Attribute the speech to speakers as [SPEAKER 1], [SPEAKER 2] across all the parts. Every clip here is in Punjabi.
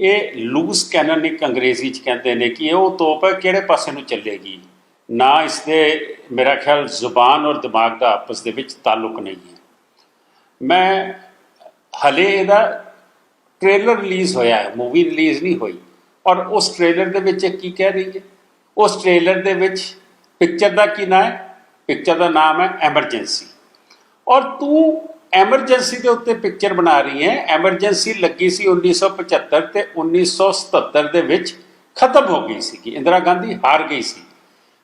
[SPEAKER 1] ਇਹ ਲੂਸ ਕੈਨਨ ਇੱਕ ਅੰਗਰੇਜ਼ੀ ਚ ਕਹਿੰਦੇ ਨੇ ਕਿ ਉਹ ਤੋਪ ਹੈ ਕਿਹੜੇ ਪਾਸੇ ਨੂੰ ਚੱਲੇਗੀ? ਨਾ ਇਸ ਦੇ ਮੇਰਾ ਖਿਆਲ ਜ਼ੁਬਾਨ ਔਰ ਦਿਮਾਗ ਦਾ ਆਪਸ ਦੇ ਵਿੱਚ ਤਾਲੁਕ ਨਹੀਂ ਹੈ। ਮੈਂ ਹਲੇ ਇਹਦਾ ਟ੍ਰੇਲਰ ਰਿਲੀਜ਼ ਹੋਇਆ ਹੈ ਮੂਵੀ ਰਿਲੀਜ਼ ਨਹੀਂ ਹੋਈ। ਔਰ ਉਸ ਟ੍ਰੇਲਰ ਦੇ ਵਿੱਚ ਇਹ ਕੀ ਕਹਿ ਰਹੀ ਹੈ? ਉਸ ਟ੍ਰੇਲਰ ਦੇ ਵਿੱਚ ਪਿਕਚਰ ਦਾ ਕੀ ਨਾਮ ਹੈ? ਪਿਕਚਰ ਦਾ ਨਾਮ ਹੈ ਐਮਰਜੈਂਸੀ ਔਰ ਤੂੰ ਐਮਰਜੈਂਸੀ ਦੇ ਉੱਤੇ ਪਿਕਚਰ ਬਣਾ ਰਹੀ ਹੈ। ਐਮਰਜੈਂਸੀ ਲੱਗੀ ਸੀ 1975 ਤੇ 1977 ਦੇ ਵਿੱਚ ਖਤਮ ਹੋ ਗਈ ਸੀ ਕਿ ਇੰਦਰਾ ਗਾਂਧੀ ਹਾਰ ਗਈ ਸੀ।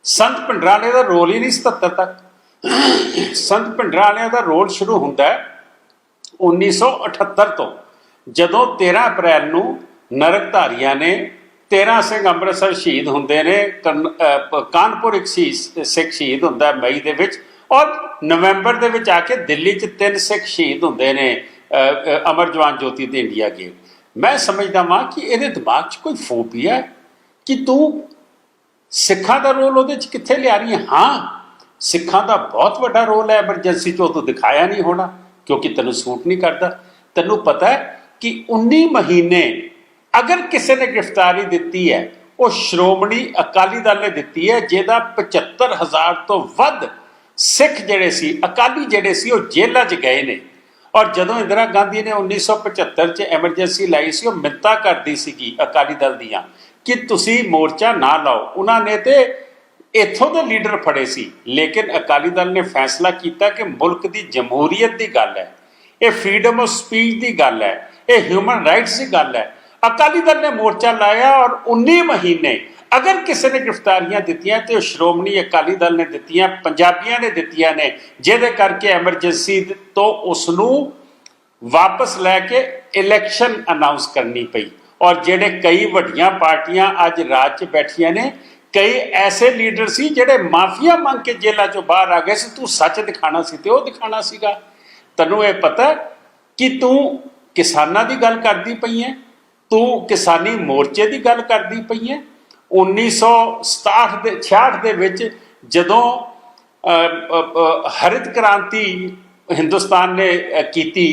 [SPEAKER 1] ਸੰਤ ਭਿੰਡਰਾਂਵਾਲੇ ਦਾ ਰੋਲ ਹੀ ਨਹੀਂ 77 ਤੱਕ। ਸੰਤ ਭਿੰਡਰਾਂਵਾਲੇ ਦਾ ਰੋਲ ਸ਼ੁਰੂ ਹੁੰਦਾ ਹੈ 1978 ਤੋਂ, ਜਦੋਂ 13 ਅਪ੍ਰੈਲ ਨੂੰ ਨਰਕਧਾਰੀਆਂ ਨੇ 13 ਸਿੰਘ ਅੰਮ੍ਰਿਤਸਰ ਸ਼ਹੀਦ ਹੁੰਦੇ ਨੇ। ਕਰਨ- ਕਾਨਪੁਰ ਇੱਕ ਸ਼ਹੀਦ ਸਿੱਖ ਸ਼ਹੀਦ ਹੁੰਦਾ ਮਈ ਦੇ ਵਿੱਚ। ਔਰ ਨਵੰਬਰ ਦੇ ਵਿੱਚ ਆ ਕੇ ਦਿੱਲੀ 'ਚ ਤਿੰਨ ਸਿੱਖ ਸ਼ਹੀਦ ਹੁੰਦੇ ਨੇ ਅਮਰ ਜਵਾਨ ਜੋਤੀ ਤੇ ਇੰਡੀਆ ਗੇਟ। ਮੈਂ ਸਮਝਦਾ ਵਾਂ ਕਿ ਇਹਦੇ ਦਿਮਾਗ 'ਚ ਕੋਈ ਫੋਬੀਆ ਹੈ ਕਿ ਤੂੰ ਸਿੱਖਾਂ ਦਾ ਰੋਲ ਉਹਦੇ 'ਚ ਕਿੱਥੇ ਲਿਆ ਰਹੀ ਹੈ? ਹਾਂ, ਸਿੱਖਾਂ ਦਾ ਬਹੁਤ ਵੱਡਾ ਰੋਲ ਹੈ, ਐਮਰਜੈਂਸੀ 'ਚ ਉਹ ਤੋਂ ਦਿਖਾਇਆ ਨਹੀਂ ਹੋਣਾ, ਕਿਉਂਕਿ ਤੈਨੂੰ ਸੂਟ ਨਹੀਂ ਕਰਦਾ। ਤੈਨੂੰ ਪਤਾ ਹੈ ਕਿ 19 ਮਹੀਨੇ ਅਗਰ ਕਿਸੇ ਨੇ ਗ੍ਰਿਫਤਾਰੀ ਦਿੱਤੀ ਹੈ, ਉਹ ਸ਼੍ਰੋਮਣੀ ਅਕਾਲੀ ਦਲ ਨੇ ਦਿੱਤੀ ਹੈ, ਜਿਹਦਾ 75000 ਤੋਂ ਵੱਧ ਸਿੱਖ ਜਿਹੜੇ ਸੀ, ਅਕਾਲੀ ਜਿਹੜੇ ਸੀ, ਉਹ ਜੇਲ੍ਹਾਂ 'ਚ ਗਏ ਨੇ। ਔਰ ਜਦੋਂ ਇੰਦਰਾ ਗਾਂਧੀ ਨੇ 1975 'ਚ ਐਮਰਜੈਂਸੀ ਲਾਈ ਸੀ, ਉਹ ਮਿੰਤਾ ਕਰਦੀ ਸੀਗੀ ਅਕਾਲੀ ਦਲ ਦੀਆਂ ਕਿ ਤੁਸੀਂ ਮੋਰਚਾ ਨਾ ਲਾਓ। ਉਹਨਾਂ ਨੇ ਤੇ ਇੱਥੋਂ ਦੇ ਲੀਡਰ ਫੜੇ ਸੀ। ਲੇਕਿਨ ਅਕਾਲੀ ਦਲ ਨੇ ਫੈਸਲਾ ਕੀਤਾ ਕਿ ਮੁਲਕ ਦੀ ਜਮਹੂਰੀਅਤ ਦੀ ਗੱਲ ਹੈ। ਇਹ ਫਰੀडम ਆਫ ਸਪੀਚ ਦੀ ਗੱਲ ਹੈ। ਇਹ ਹਿਊਮਨ ਰਾਈਟਸ ਦੀ ਗੱਲ ਹੈ। ਅਕਾਲੀ ਦਲ ਨੇ ਮੋਰਚਾ ਲਾਇਆ ਔਰ 19 ਮਹੀਨੇ ਅਗਰ ਕਿਸੇ ਨੇ ਗ੍ਰਿਫਤਾਰੀਆਂ ਦਿੱਤੀਆਂ ਤੇ ਉਹ ਸ਼੍ਰੋਮਣੀ ਅਕਾਲੀ ਦਲ ਨੇ ਦਿੱਤੀਆਂ, ਪੰਜਾਬੀਆਂ ਨੇ ਦਿੱਤੀਆਂ ਨੇ, ਜਿਹਦੇ ਕਰਕੇ ਐਮਰਜੈਂਸੀ ਤੋਂ ਉਸ ਨੂੰ ਵਾਪਸ ਲੈ ਕੇ ਇਲੈਕਸ਼ਨ ਅਨਾਉਂਸ ਕਰਨੀ ਪਈ। ਔਰ ਜਿਹੜੇ ਕਈ ਵੱਡੀਆਂ ਪਾਰਟੀਆਂ ਅੱਜ ਰਾਜ 'ਚ ਬੈਠੀਆਂ ਨੇ, ਕਈ ਐਸੇ ਲੀਡਰ ਸੀ ਜਿਹੜੇ ਮਾਫੀਆ ਮੰਗ ਕੇ ਜੇਲ੍ਹਾਂ 'ਚੋਂ ਬਾਹਰ ਆ ਗਏ ਸੀ, ਤੂੰ ਸੱਚ ਦਿਖਾਣਾ ਸੀ ਤੇ ਉਹ ਦਿਖਾਣਾ ਸੀਗਾ। ਤੈਨੂੰ ਇਹ ਪਤਾ ਕਿ ਤੂੰ ਕਿਸਾਨਾਂ ਦੀ ਗੱਲ ਕਰਦੀ ਪਈ ਹੈ? ਤੂੰ ਕਿਸਾਨੀ ਮੋਰਚੇ ਦੀ ਗੱਲ ਕਰਦੀ ਪਈ ਹੈ 1967 ਦੇ 66 ਦੇ ਵਿੱਚ ਜਦੋਂ ਅ, ਹਰਿਤ ਕ੍ਰਾਂਤੀ ਹਿੰਦੁਸਤਾਨ ਨੇ ਕੀਤੀ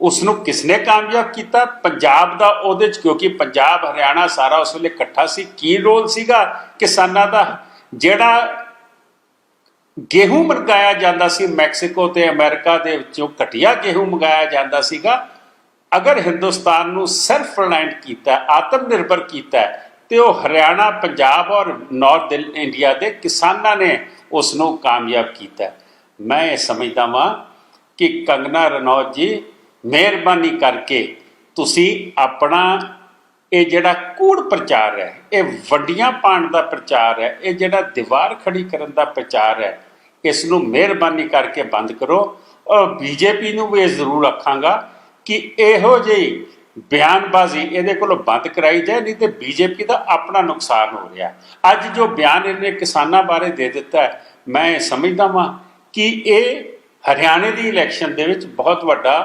[SPEAKER 1] ਉਸ ਨੂੰ ਕਿਸਨੇ ਕਾਮਯਾਬ ਕੀਤਾ? ਪੰਜਾਬ ਦਾ ਉਹਦੇ ਚ ਕਿਉਂਕਿ ਪੰਜਾਬ ਹਰਿਆਣਾ ਸਾਰਾ ਉਸ ਵੇਲੇ ਇਕੱਠਾ ਸੀ। ਕੀ ਰੋਲ ਸੀਗਾ ਕਿਸਾਨਾਂ ਦਾ? ਜਿਹੜਾ ਗੇਹੂੰ ਮੰਗਾਇਆ ਜਾਂਦਾ ਸੀ ਮੈਕਸੀਕੋ ਤੇ ਅਮਰੀਕਾ ਦੇ ਵਿੱਚੋਂ ਘਟੀਆ ਗੇਹੂੰ ਮੰਗਾਇਆ ਜਾਂਦਾ ਸੀਗਾ ਅਗਰ ਹਿੰਦੁਸਤਾਨ ਨੂੰ ਸੈਲਫ ਰਿਲਾਇੰਟ ਕੀਤਾ ਆਤਮ ਨਿਰਭਰ ਕੀਤਾ ਤੇ ਉਹ ਹਰਿਆਣਾ, ਪੰਜਾਬ ਔਰ ਨਾਰਥ ਇੰਡੀਆ ਦੇ ਕਿਸਾਨਾਂ ਨੇ ਉਸ ਨੂੰ ਕਾਮਯਾਬ ਕੀਤਾ ਮੈਂ ਇਹ ਸਮਝਦਾ ਵਾਂ ਕਿ ਕੰਗਨਾ ਰਣੌਤ ਜੀ, ਮਿਹਰਬਾਨੀ ਕਰਕੇ ਤੁਸੀਂ ਆਪਣਾ ਇਹ ਜਿਹੜਾ ਕੂੜ ਪ੍ਰਚਾਰ ਹੈ, ਇਹ ਵੱਡੀਆਂ ਪਾਣ ਦਾ ਪ੍ਰਚਾਰ ਹੈ, ਇਹ ਜਿਹੜਾ ਦੀਵਾਰ ਖੜੀ ਕਰਨ ਦਾ ਪ੍ਰਚਾਰ ਹੈ, ਇਸ ਨੂੰ ਮਿਹਰਬਾਨੀ ਕਰਕੇ ਬੰਦ ਕਰੋ। ਔਰ ਬੀਜੇਪੀ ਨੂੰ ਵੀ ਇਹ ਜ਼ਰੂਰ ਆਖਾਂਗਾ ਕਿ ਇਹੋ ਜਿਹੀ ਬਿਆਨਬਾਜ਼ੀ ਇਹਦੇ ਕੋਲੋਂ ਬੰਦ ਕਰਾਈ ਜਾਏ ਨਹੀਂ ਤੇ ਬੀਜੇਪੀ ਦਾ ਆਪਣਾ ਨੁਕਸਾਨ ਹੋ ਰਿਹਾ। ਅੱਜ ਜੋ ਬਿਆਨ ਇਹਨੇ ਕਿਸਾਨਾਂ ਬਾਰੇ ਦੇ ਦਿੱਤਾ ਹੈ ਮੈਂ ਸਮਝਦਾ ਹਾਂ ਕਿ ਇਹ ਹਰਿਆਣੇ ਦੀ ਇਲੈਕਸ਼ਨ ਦੇ ਵਿੱਚ ਬਹੁਤ ਵੱਡਾ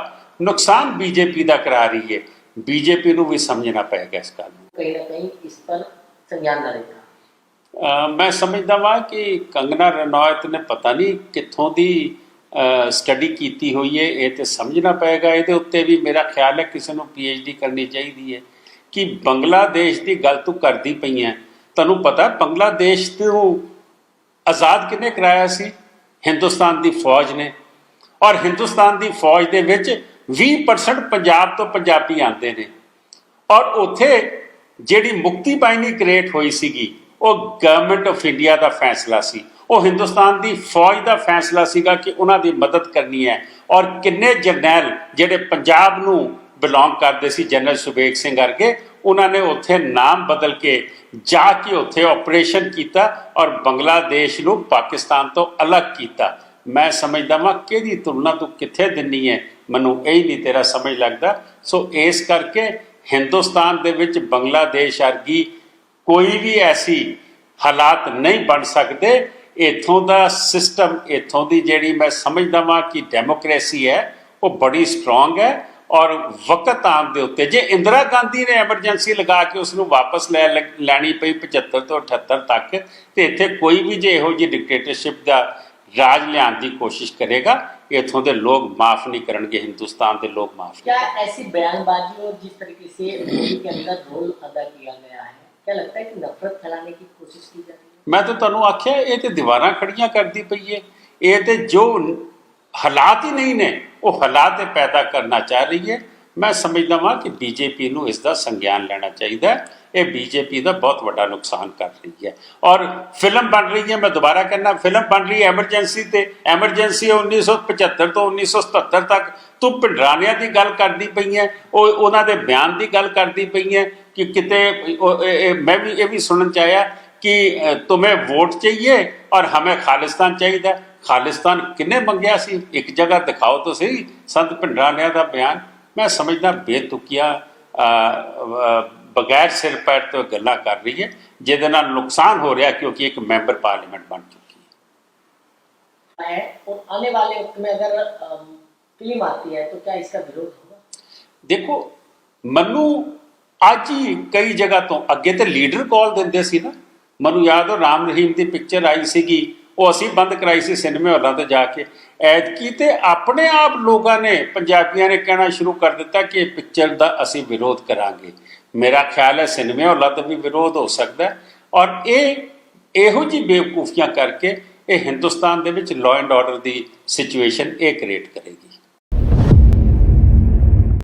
[SPEAKER 1] ਨੁਕਸਾਨ ਬੀਜੇਪੀ ਦਾ ਕਰਾ ਰਹੀ ਹੈ। ਬੀਜੇਪੀ ਨੂੰ ਵੀ ਸਮਝਣਾ ਪਏਗਾ ਇਸ ਗੱਲ ਨੂੰ।
[SPEAKER 2] ਕਈ ਨਾ ਕਈ ਇਸ ਪਰ ਸੰਗਿਆਨ
[SPEAKER 1] ਲੜੇਗਾ ਮੈਂ ਸਮਝਦਾ ਹਾਂ ਕਿ ਕੰਗਨਾ ਰਣੌਤ ਨੇ ਪਤਾ ਨਹੀਂ ਕਿੱਥੋਂ ਦੀ ਸਟੱਡੀ ਕੀਤੀ ਹੋਈ ਹੈ, ਇਹ ਤੇ ਸਮਝਣਾ ਪਏਗਾ। ਇਹਦੇ ਉੱਤੇ ਵੀ ਮੇਰਾ ਖਿਆਲ ਹੈ ਕਿਸੇ ਨੂੰ ਡੀ ਕਰਨੀ ਚਾਹੀਦੀ ਹੈ ਕਿ ਬੰਗਲਾਦੇਸ਼ ਦੀ ਗੱਲ ਤੂੰ ਕਰਦੀ ਪਈ ਹੈ। ਤੁਹਾਨੂੰ ਪਤਾ ਬੰਗਲਾਦੇਸ਼ ਤੋਂ ਆਜ਼ਾਦ ਕਿਹਨੇ ਕਰਾਇਆ ਸੀ? ਹਿੰਦੁਸਤਾਨ ਦੀ ਫੌਜ ਨੇ। ਔਰ ਹਿੰਦੁਸਤਾਨ ਦੀ ਫੌਜ ਦੇ ਵਿੱਚ 20% ਪੰਜਾਬ ਤੋਂ ਪੰਜਾਬੀ ਆਉਂਦੇ ਨੇ। ਔਰ ਉੱਥੇ ਜਿਹੜੀ ਮੁਕਤੀ ਬਾਈਨੀ ਕ੍ਰੀਏਟ ਹੋਈ ਸੀਗੀ, ਉਹ ਗਵਰਨਮੈਂਟ ਆਫ ਇੰਡੀਆ ਦਾ ਫੈਸਲਾ ਸੀ। ਉਹ ਹਿੰਦੁਸਤਾਨ ਦੀ ਫੌਜ ਦਾ ਫੈਸਲਾ ਸੀਗਾ ਕਿ ਉਹਨਾਂ ਦੀ ਮਦਦ ਕਰਨੀ ਹੈ। ਔਰ ਕਿੰਨੇ ਜਰਨੈਲ ਜਿਹੜੇ ਪੰਜਾਬ ਨੂੰ ਬਿਲੋਂਗ ਕਰਦੇ ਸੀ ਜਨਰਲ ਸੁਬੇਗ ਸਿੰਘ ਵਰਗੇ, ਉਹਨਾਂ ਨੇ ਉੱਥੇ ਨਾਮ ਬਦਲ ਕੇ ਜਾ ਕੇ ਉੱਥੇ ਆਪਰੇਸ਼ਨ ਕੀਤਾ ਔਰ ਬੰਗਲਾਦੇਸ਼ ਨੂੰ ਪਾਕਿਸਤਾਨ ਤੋਂ ਅਲੱਗ ਕੀਤਾ। ਮੈਂ ਸਮਝਦਾ ਵਾਂ ਕਿਹਦੀ ਤੁਲਨਾ ਤੂੰ ਕਿੱਥੇ ਦਿੰਨੀ ਹੈ? ਮੈਨੂੰ ਇਹ ਨਹੀਂ ਤੇਰਾ ਸਮਝ ਲੱਗਦਾ। ਸੋ ਇਸ ਕਰਕੇ ਹਿੰਦੁਸਤਾਨ ਦੇ ਵਿੱਚ ਬੰਗਲਾਦੇਸ਼ ਵਰਗੀ ਕੋਈ ਵੀ ਐਸੀ ਹਾਲਾਤ ਨਹੀਂ ਬਣ ਸਕਦੇ ਇਥੋਂ ਦਾ ਸਿਸਟਮ ਇਥੋਂ ਦੀ ਜਿਹੜੀ ਮੈਂ ਸਮਝਦਾ ਵਾਂ ਕਿ ਡੈਮੋਕ੍ਰੇਸੀ ਹੈ ਉਹ ਬੜੀ ਸਟਰੋਂਗ ਹੈ ਔਰ ਵਕਤ ਆਉਣ ਦੇ ਉੱਤੇ ਜੇ ਇੰਦਰਾ ਗਾਂਧੀ ਨੇ ਐਮਰਜੈਂਸੀ ਲਗਾ ਕੇ ਉਸ ਨੂੰ ਵਾਪਸ ਲੈ ਲ- ਲੈਣੀ ਪਈ 75 ਤੋਂ 78 ਤੱਕ ਤੇ ਇੱਥੇ ਕੋਈ ਵੀ ਜੇ ਇਹੋ ਜਿਹੀ ਡਿਕਟੇਟਰਸ਼ਿਪ ਦਾ ਰਾਜ ਲਿਆਉਣ ਦੀ ਕੋਸ਼ਿਸ਼ ਕਰੇਗਾ ਇਥੋਂ ਦੇ ਲੋਕ ਮਾਫ ਨਹੀਂ ਕਰਨਗੇ ਹਿੰਦੁਸਤਾਨ ਦੇ ਲੋਕ ਮਾਫ
[SPEAKER 2] क्या ऐसी बयानबाजी और जिस तरीके से मोदी के अंदर रोल अदा किया गया है क्या लगता है कि नफरत फैलाने की कोशिश की जा रही है
[SPEAKER 1] ਮੈਂ ਤਾਂ ਤੁਹਾਨੂੰ ਆਖਿਆ, ਇਹ ਤੇ ਦੀਵਾਰਾਂ ਖੜੀਆਂ ਕਰਦੀ ਪਈ ਏ। ਇਹ ਤੇ ਜੋ ਹਾਲਾਤ ਹੀ ਨਹੀਂ ਨੇ, ਉਹ ਹਾਲਾਤ ਇਹ ਪੈਦਾ ਕਰਨਾ ਚਾਹ ਰਹੀ ਹੈ ਮੈਂ ਸਮਝਦਾ ਹਾਂ ਕਿ ਬੀਜੇਪੀ ਨੂੰ ਇਸ ਦਾ ਸੰਗਿਆਨ ਲੈਣਾ ਚਾਹੀਦਾ ਹੈ। ਇਹ ਬੀਜੇਪੀ ਦਾ ਬਹੁਤ ਵੱਡਾ ਨੁਕਸਾਨ ਕਰ ਰਹੀ ਹੈ ਔਰ ਫਿਲਮ ਬਣ ਰਹੀ ਹੈ ਮੈਂ ਦੁਬਾਰਾ ਕਹਿੰਦਾ, ਫਿਲਮ ਬਣ ਰਹੀ ਹੈ ਐਮਰਜੈਂਸੀ ਤੇ। ਐਮਰਜੈਂਸੀ 1975 ਤੋਂ 1977 ਤੱਕ ਤੂੰ ਪਿੰਡਰਾਨਿਆਂ ਦੀ ਗੱਲ ਕਰਦੀ ਪਈ ਹੈ ਉਹ ਉਹਨਾਂ ਦੇ ਬਿਆਨ ਦੀ ਗੱਲ ਕਰਦੀ ਪਈ ਹੈ ਕਿ ਕਿਤੇ ਮੈਂ ਵੀ, ਇਹ ਵੀ ਸੁਣਨ ਚ ਆਇਆ कि अ, तुम्हें वोट चाहिए और हमें खालिस्तान चाहिए ਖਾਲਿਸਤਾਨ ਕਿੰਨੇ ਮੰਗਿਆ ਸੀ ਇੱਕ ਜਗ੍ਹਾ ਦਿਖਾਓ ਤਾਂ ਸਹੀ ਸੰਤ ਭਿੰਡਰਾਨਿਆਂ ਦਾ ਬਿਆਨ ਮੈਂ ਸਮਝਦਾ ਬੇਤੁਕੀਆ ਅ, ਅ, ਬਗੈਰ ਸਿਰ ਪੈਰ ਤੋਂ ਗੱਲਾਂ ਕਰ ਰਹੀ ਹੈ ਜਿਹਦੇ ਨਾਲ ਨੁਕਸਾਨ ਹੋ ਰਿਹਾ ਕਿਉਂਕਿ ਇੱਕ ਮੈਂਬਰ ਪਾਰਲੀਮੈਂਟ ਬਣ ਚੁੱਕੀ ਹੈ
[SPEAKER 2] है और आने वाले वक्त में अगर अम, फिल्म आती है तो क्या इसका विरोध होगा
[SPEAKER 1] ਦੇਖੋ ਮੈਨੂੰ ਅੱਜ ਹੀ ਕਈ ਜਗ੍ਹਾ ਤੋਂ ਅੱਗੇ ਤੇ ਲੀਡਰ ਕਾਲ ਦਿੰਦੇ ਸੀ ਨਾ ਮੈਨੂੰ ਯਾਦ ਹੋ ਰਾਮ ਰਹੀਮ ਦੀ ਪਿਕਚਰ ਆਈ ਸੀਗੀ। ਉਹ ਅਸੀਂ ਬੰਦ ਕਰਾਈ ਸੀ ਸਿਨੇਮੇ ਹਾਲਾਂ ਤੇ ਜਾ ਕੇ। ਐਤਕੀ ਤੇ ਆਪਣੇ ਆਪ ਲੋਕਾਂ ਨੇ, ਪੰਜਾਬੀਆਂ ਨੇ ਕਹਿਣਾ ਸ਼ੁਰੂ ਕਰ ਦਿੱਤਾ ਕਿ ਇਹ ਪਿਕਚਰ ਦਾ ਅਸੀਂ ਵਿਰੋਧ ਕਰਾਂਗੇ। ਮੇਰਾ ਖਿਆਲ ਹੈ ਸਿਨੇਮੇ ਹਾਲਾਂ ਤੇ ਵੀ ਵਿਰੋਧ ਹੋ ਸਕਦਾ ਹੈ। ਔਰ ਇਹ ਇਹੋ ਜਿਹੀ ਬੇਵਕੂਫੀਆਂ ਕਰਕੇ ਇਹ ਹਿੰਦੁਸਤਾਨ ਦੇ ਵਿੱਚ ਲਾਅ ਐਂਡ ਆਰਡਰ ਦੀ ਸਿਚੁਏਸ਼ਨ ਇਹ ਕ੍ਰੀਏਟ ਕਰੇਗੀ।